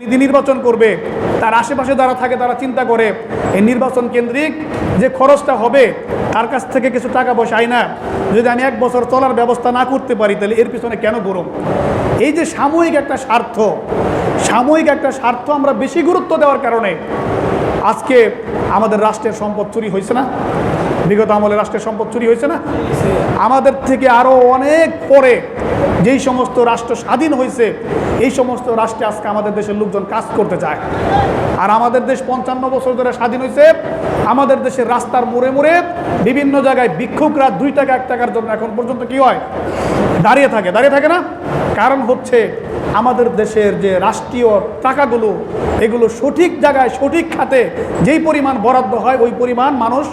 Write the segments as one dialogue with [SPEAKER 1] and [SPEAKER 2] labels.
[SPEAKER 1] প্রতিনিধি নির্বাচন করবে, তার আশেপাশে যারা থাকে তারা চিন্তা করে, এই নির্বাচন কেন্দ্রিক যে খরচটা হবে, তার কাছ থেকে কিছু টাকা পয়সা না। যদি আমি এক বছর চলার ব্যবস্থা না করতে পারি, তাহলে এর পিছনে কেন গরম? এই যে সাময়িক একটা স্বার্থ, সাময়িক একটা স্বার্থ আমরা বেশি গুরুত্ব দেওয়ার কারণে আজকে আমাদের রাষ্ট্রের সম্পদ চুরি হয়েছে না? বিগত আমলে রাষ্ট্রের সম্পদ চুরি হয়েছে না? আমাদের থেকে আরও অনেক পরে যেই সমস্ত রাষ্ট্র স্বাধীন হয়েছে, এই সমস্ত রাষ্ট্রে আজকে আমাদের দেশের লোকজন কাজ করতে চায়। আর আমাদের দেশ পঞ্চান্ন বছর ধরে স্বাধীন হয়েছে, আমাদের দেশের রাস্তার মোড়ে মোড়ে বিভিন্ন জায়গায় ভিক্ষুকরা দুই টাকা, এক টাকার জন্য এখন পর্যন্ত কি হয়? দাঁড়িয়ে থাকে দাঁড়িয়ে থাকে না? কারণ হচ্ছে আমাদের দেশের যে রাষ্ট্রীয় টাকাগুলো, এগুলো সঠিক জায়গায়, সঠিক খাতে যেই পরিমাণ বরাদ্দ হয়, ওই পরিমাণ মানুষ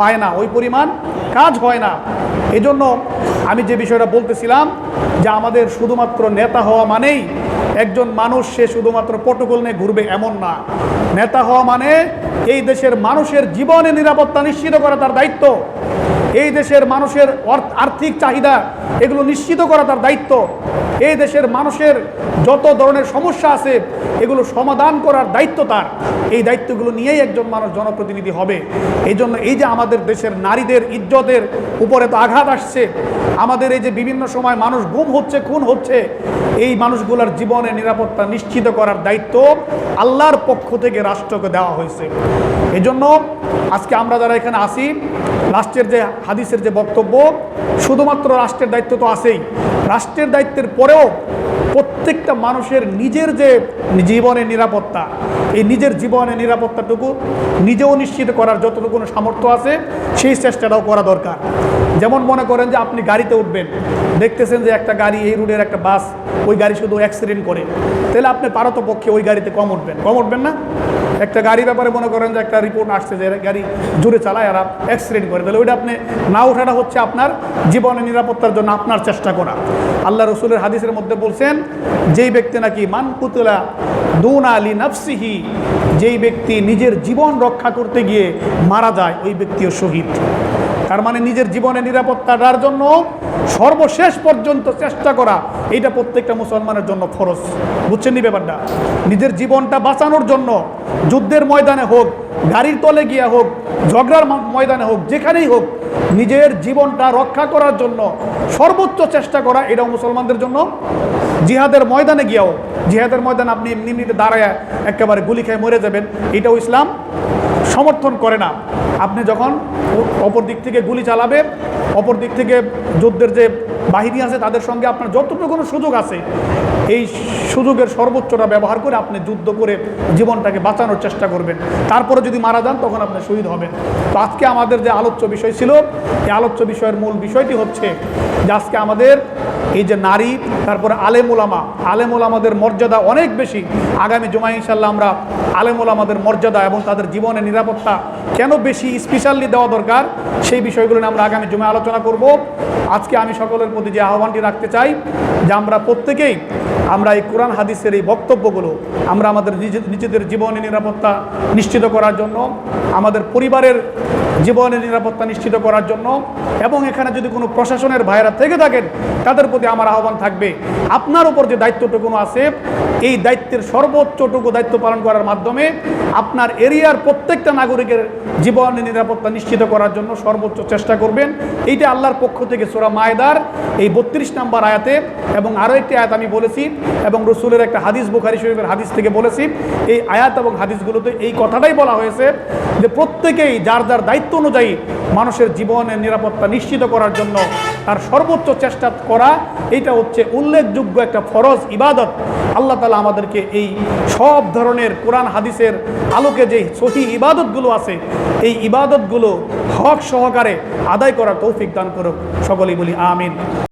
[SPEAKER 1] পায় না, ওই পরিমাণ কাজ হয় না। এজন্য আমি যে বিষয়টা বলতেছিলাম যে আমাদের শুধুমাত্র নেতা হওয়া মানেই একজন মানুষ সে শুধুমাত্র প্রটোকল নিয়ে ঘুরবে এমন না। নেতা হওয়া মানে এই দেশের মানুষের জীবনে নিরাপত্তা নিশ্চিত করা তার দায়িত্ব। এই দেশের মানুষের আর্থিক চাহিদা এগুলো নিশ্চিত করা তার দায়িত্ব। এই দেশের মানুষের যত ধরনের সমস্যা আছে, এগুলো সমাধান করার দায়িত্ব তার। এই দায়িত্বগুলো নিয়েই একজন মানুষ জনপ্রতিনিধি হবে। এই জন্য এই যে আমাদের দেশের নারীদের ইজ্জতের উপরে তো আঘাত আসছে, আমাদের এই যে বিভিন্ন সময় মানুষ গুম হচ্ছে, খুন হচ্ছে, এই মানুষগুলোর জীবনে নিরাপত্তা নিশ্চিত করার দায়িত্ব আল্লাহর পক্ষ থেকে রাষ্ট্রকে দেওয়া হয়েছে। এজন্য আজকে আমরা যারা এখানে আসি রাষ্ট্রের যে হাদিসের যে বক্তব্য, শুধুমাত্র রাষ্ট্রের দায়িত্ব তো আছেই। রাষ্ট্রের দায়িত্বের পরেও প্রত্যেকটা মানুষের নিজের যে জীবনের নিরাপত্তা এই নিজের জীবনের নিরাপত্তাটুকু, নিজেও নিশ্চিত করার যতটুকু সামর্থ্য আছে, সেই চেষ্টাটাও করা দরকার। যেমন মনে করেন যে আপনি গাড়িতে উঠবেন, দেখতেছেন যে একটা গাড়ি এই রুটের একটা বাস, ওই গাড়ি শুধু অ্যাক্সিডেন্ট করে। তাহলে আপনি পারতপক্ষে ওই গাড়িতে কম উঠবেন। কম উঠবেন না? একটা গাড়ি ব্যাপারে মনে করেন যে একটা রিপোর্ট আসছে যে গাড়ি জোরে চালায় আর অ্যাক্সিডেন্ট করে। তাহলে ওইটা আপনি না ওঠাটা হচ্ছে আপনার জীবনের নিরাপত্তার জন্য আপনার চেষ্টা করা। আল্লাহ রসুলের হাদিসের মধ্যে বলছেন, যেই ব্যক্তি নাকি মান পুতলা দুন আলী নাফসিহি যেই ব্যক্তি নিজের জীবন রক্ষা করতে গিয়ে মারা যায়, ওই ব্যক্তিও শহীদ। তার মানে নিজের জীবনের নিরাপত্তাটার জন্য সর্বশেষ পর্যন্ত চেষ্টা করা, এইটা প্রত্যেকটা মুসলমানের জন্য ফরজ। বুঝছেন নি ব্যাপারটা? নিজের জীবনটা বাঁচানোর জন্য যুদ্ধের ময়দানে হোক, গাড়ির তলে গিয়া হোক, ঝগড়ার ময়দানে হোক, যেখানেই হোক নিজের জীবনটা রক্ষা করার জন্য সর্বোচ্চ চেষ্টা করা এটাও মুসলমানদের জন্য। জিহাদের ময়দানে গিয়াও, জিহাদের ময়দান আপনি এমনি এমনিতে দাঁড়ায় একেবারে গুলি খেয়ে মরে যাবেন, এটাও ইসলাম সমর্থন করে না। আপনি যখন অপর দিক থেকে গুলি চালাবেন, অপর দিক থেকে যুদ্ধের যে বাহিনী আছে, তাদের সঙ্গে আপনার যতটুকু কোনো সুযোগ আছে, এই সুযোগের সর্বোচ্চটা ব্যবহার করে আপনি যুদ্ধ করে জীবনটাকে বাঁচানোর চেষ্টা করবেন। তারপরে যদি মারা যান, তখন আপনি শহীদ হবেন। তো আজকে আমাদের যে আলোচ্য বিষয় ছিল, এই আলোচ্য বিষয়ের মূল বিষয়টি হচ্ছে যে আজকে আমাদের এই যে নারী, তারপরে আলেমুলামা আলেমুলামাদের মর্যাদা অনেক বেশি। আগামী জুমাই ইনশাল্লাহ আমরা আলেমুলামাদের মর্যাদা এবং তাদের জীবনের নিরাপত্তা কেন বেশি স্পেশালি দেওয়া দরকার? সেই বিষয়গুলো নিয়ে আমরা আগামী জমে আলোচনা করব। আজকে আমি সকলের প্রতি যে আহ্বানটি রাখতে চাই, যে আমরা প্রত্যেকেই আমরা এই কোরআন, হাদিসের এই বক্তব্যগুলো আমরা আমাদের নিজে- নিজেদের জীবনের নিরাপত্তা নিশ্চিত করার জন্য, আমাদের পরিবারের জীবনের নিরাপত্তা নিশ্চিত করার জন্য এবং এখানে যদি কোনো প্রশাসনের ভাইরা থেকে থাকেন, তাদের প্রতি আমার আহ্বান থাকবে। আপনার উপর যে দায়িত্বটুকু আছে, এই দায়িত্বের সর্বোচ্চটুকু দায়িত্ব পালন করার মাধ্যমে আপনার এরিয়ার প্রত্যেকটা নাগরিকের জীবনের নিরাপত্তা নিশ্চিত করার জন্য সর্বোচ্চ চেষ্টা করবেন। এইটা আল্লাহর পক্ষ থেকে সোরা মায়দার, এই বত্রিশ নাম্বার আয়াতে এবং আরও একটি আয়াত আমি বলেছি এবং রসুলের একটা হাদিস বুখারি শরীফের হাদিস থেকে বলেছি। এই আয়াত এবং হাদিসগুলোতে এই কথাটাই বলা হয়েছে যে প্রত্যেকেই যার যার দায়িত্ব অনুযায়ী মানুষের জীবনের নিরাপত্তা নিশ্চিত করার জন্য তার সর্বোচ্চ চেষ্টা করা এটা হচ্ছে উল্লেখযোগ্য একটা ফরজ ইবাদত। আল্লাহ তালা আমাদেরকে এই সব ধরনের কোরআন, হাদিসের আলোকে যে সহি ইবাদতগুলো আছে, এই ইবাদতগুলো হক সহকারে আদায় করার তৌফিক দান করুক। সকলেই বলি আমিন।